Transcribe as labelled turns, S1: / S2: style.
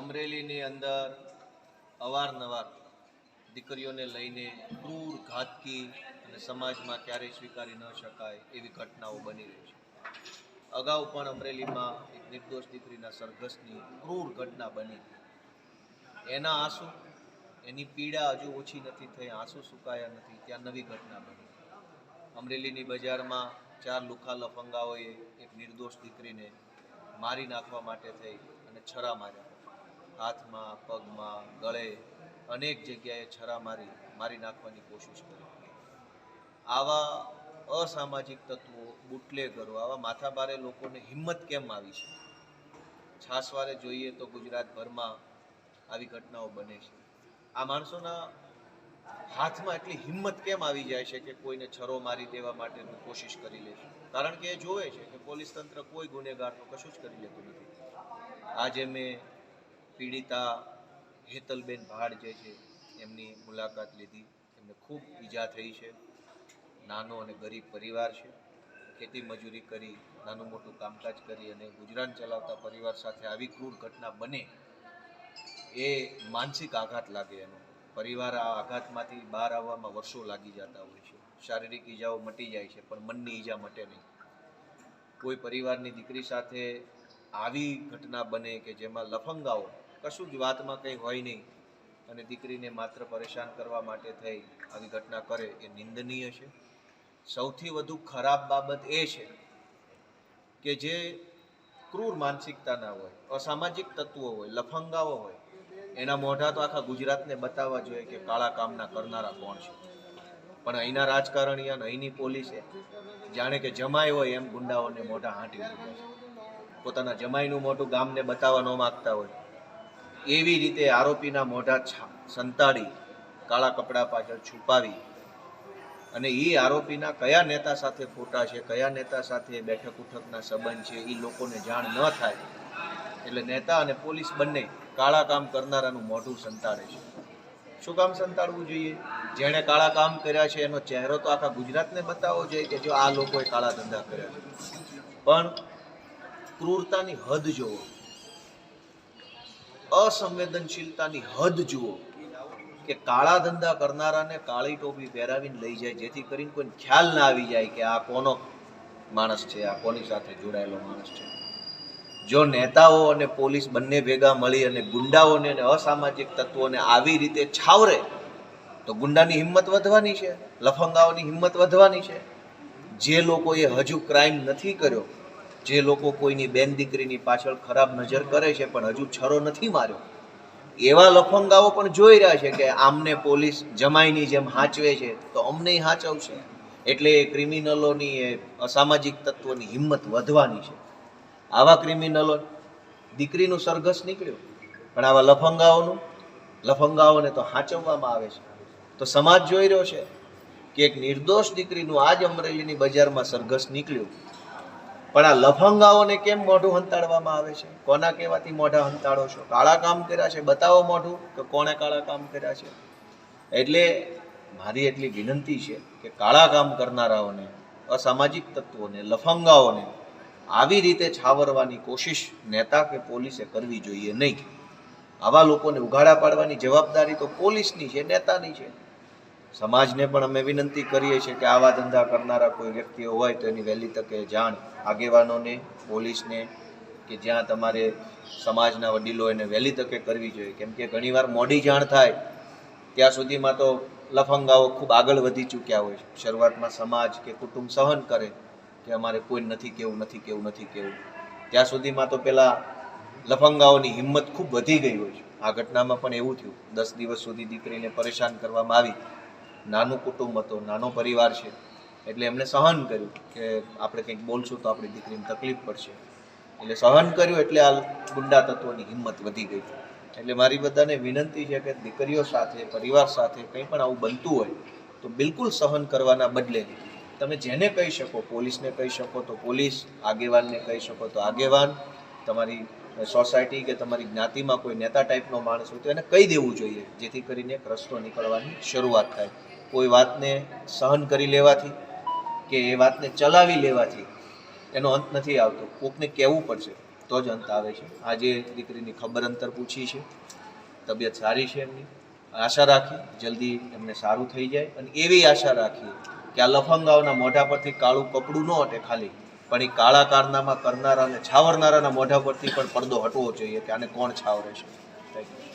S1: અમરેલીની અંદર અવારનવાર દીકરીઓને લઈને ક્રૂર ઘાતકી અને સમાજમાં ક્યારેય સ્વીકારી ન શકાય એવી ઘટનાઓ બની રહી છે. અગાઉ પણ અમરેલીમાં એક નિર્દોષ દીકરીના સરઘસની ક્રૂર ઘટના બની એના આંસુ, એની પીડા હજુ ઓછી નથી થઈ, આંસુ સુકાયા નથી, ત્યાં નવી ઘટના બની અમરેલીની બજારમાં ચાર લુખા લફંગાઓએ એક નિર્દોષ દીકરીને મારી નાખવા માટે થઈ અને છરા માર્યા હાથમાં, પગમાં, ગળે અનેક જગ્યાએ છરા મારી મારી નાખવાની કોશિશ કરી. આવા અસામાજિક તત્વો બુટલેગરો આવા માથાભારે લોકોને હિંમત કેમ આવી છે? છાસવારે જોઈએ તો ગુજરાતભરમાં આવી ઘટનાઓ બને છે. આ માણસોના હાથમાં એટલી હિંમત કેમ આવી જાય છે કે કોઈને છરો મારી દેવા માટેની કોશિશ કરી લે કારણ કે એ જોવે છે કે પોલીસ તંત્ર કોઈ ગુનેગારનું કશું જ કરી લેતું નથી. આજે મેં પીડિતા હેતલબેન ભાડ જે છે, એમની મુલાકાત લીધી. એમને ખૂબ ઈજા થઈ છે. નાનો અને ગરીબ પરિવાર છે. ખેતી મજૂરી કરી, નાનું મોટું કામકાજ કરી અને ગુજરાન ચલાવતા પરિવાર સાથે આવી ક્રૂર ઘટના બને, એ માનસિક આઘાત લાગે એનો. પરિવાર આ આઘાતમાંથી બહાર આવવામાં વર્ષો લાગી જતા હોય છે. શારીરિક ઈજાઓ મટી જાય છે, પણ મનની ઈજા મટે નહીં. કોઈ પરિવારની દીકરી સાથે આવી ઘટના બને કે જેમાં લફંગાઓ કશું જ વાતમાં કંઈ હોય નહીં. અને દીકરીને માત્ર પરેશાન કરવા માટે થઈ આવી ઘટના કરે એ નિંદનીય છે. સૌથી વધુ ખરાબ બાબત એ છે કે જે ક્રૂર માનસિકતાના હોય, અસામાજિક તત્વો હોય, લફંગાઓ હોય, એના મોઢા તો આખા ગુજરાતને બતાવવા જોઈએ કે કાળા કામના કરનારા કોણ છે. પણ અહીંના રાજકારણીય અને અહીંની પોલીસે જાણે કે જમાઈ હોય એમ ગુંડાઓને મોઢા હાંટી દીધા પોતાના જમાઈનું મોટું ગામને બતાવવા ન માગતા હોય. એવી રીતે આરોપીના મોઢા સંતાડી, કાળા કપડા પાછળ છુપાવી અને એ આરોપીના કયા નેતા સાથે ફોટા છે, કયા નેતા સાથે બેઠક ઉઠકના સંબંધ છે એ લોકોને જાણ ન થાય એટલે નેતા અને પોલીસ બંને કાળા કામ કરનારાનું મોઢું સંતાડે છે. શું કામ સંતાડવું જોઈએ? જેણે કાળા કામ કર્યા છે, એનો ચહેરો તો આખા ગુજરાતને બતાવવો જોઈએ કે જો આ લોકોએ કાળા ધંધા કર્યા છે. પણ ક્રૂરતાની હદ જુઓ અસંવેદનશીલતાની હદ જુઓ કે કાળા ધંધા કરનારાને કાળી ટોપી પહેરાવીને લઈ જાય, જેથી કરીને કોઈને ખ્યાલ ના આવી જાય કે આ કોનો માણસ છે, આ કોની સાથે જોડાયેલો માણસ છે. જો નેતાઓ અને પોલીસ બંને ભેગા મળી અને ગુંડાઓને અને અસામાજિક તત્વોને આવી રીતે છાવરે, તો ગુંડાની હિંમત વધવાની છે, લફંગાઓની હિંમત વધવાની છે. જે લોકોએ હજુ ક્રાઇમ નથી કર્યો જે લોકો કોઈની બેન દીકરીની પાછળ ખરાબ નજર કરે છે, પણ હજુ છરો નથી માર્યો. એવા લફંગાઓ પણ જોઈ રહ્યા છે કે આમને પોલીસ જમાઈની જેમ હાંચવે છે, તો અમને હાંચવશે. એટલે એ ક્રિમિનલોની, એ અસામાજિક તત્વોની હિંમત વધવાની છે. આવા ક્રિમિનલો, દીકરીનું સરઘસ નીકળ્યું, પણ આવા લફંગાઓનું, લફંગાઓને તો હાંચવવામાં આવે છે. તો સમાજ જોઈ રહ્યો છે કે એક નિર્દોષ દીકરીનું આજ અમરેલીની બજારમાં સરઘસ નીકળ્યું પણ આ લફંગાઓને કેમ મોઢું હંતાડવામાં આવે છે? કોના કહેવાથી મોઢા હંતાડો છો? કાળા કામ કર્યા છે? બતાવો મોઢું કે કોણે કાળા કામ કર્યા છે? એટલે મારી એટલી વિનંતી છે કે કાળા કામ કરનારાઓને, અસામાજિક તત્વોને, લફંગાઓને આવી રીતે છાવરવાની કોશિશ નેતા કે પોલીસે કરવી જોઈએ નહીં. આવા લોકોને ઉઘાડા પાડવાની જવાબદારી તો પોલીસની છે, નેતાની છે. સમાજને પણ અમે વિનંતી કરીએ છીએ કે આવા ધંધા કરનારા કોઈ વ્યક્તિઓ હોય તો એની વહેલી તકે જાણ આગેવાનોને, પોલીસને કે જ્યાં તમારે સમાજના વડીલો એને વહેલી તકે કરવી જોઈએ. કેમ કે ઘણીવાર મોડી જાણ થાય, ત્યાં સુધીમાં તો લફંગાઓ ખૂબ આગળ વધી ચૂક્યા હોય છે. શરૂઆતમાં સમાજ કે કુટુંબ સહન કરે કે અમારે કોઈ નથી કેવું નથી કેવું નથી કેવું. ત્યાં સુધીમાં તો પેલા લફંગાઓની હિંમત ખૂબ વધી ગઈ હોય છે. આ ઘટનામાં પણ એવું થયું. દસ દિવસ સુધી દીકરીને પરેશાન કરવામાં આવી. નાનું કુટુંબ હતો, નાનો પરિવાર છે, એટલે એમણે સહન કર્યું કે આપણે કંઈક બોલશું તો આપણી દીકરીને તકલીફ પડશે. એટલે સહન કર્યું એટલે આ ગુંડા તત્વોની હિંમત વધી ગઈ. એટલે મારી બધાને વિનંતી છે કે દીકરીઓ સાથે, પરિવાર સાથે કંઈ પણ આવું બનતું હોય, તો બિલકુલ સહન કરવાના બદલે તમે જેને કહી શકો, પોલીસને કહી શકો તો પોલીસ, આગેવાનને કહી શકો તો આગેવાન, તમારી સોસાયટી કે તમારી જ્ઞાતિમાં કોઈ નેતા ટાઈપનો માણસ હોય તો એને કહી દેવું જોઈએ, જેથી કરીને એક રસ્તો નીકળવાની શરૂઆત થાય. કોઈ વાતને સહન કરી લેવાથી કે એ વાતને ચલાવી લેવાથી એનો અંત નથી આવતો. કોકને કહેવું પડશે તો જ અંત આવે છે. આજે દીકરીની ખબર અંતર પૂછી છે. તબિયત સારી છે એમની. આશા રાખી જલ્દી એમને સારું થઈ જાય. અને એવી આશા રાખીએ કે આ લફંગાઓના મોઢા પરથી કાળું કપડું ન હટે ખાલી. પણ એ કાળા કારનામા કરનારા અને છાવરનારાના મોઢા પરથી પણ પડદો હટવો જોઈએ કે આને કોણ છાવરે છે થેન્ક you.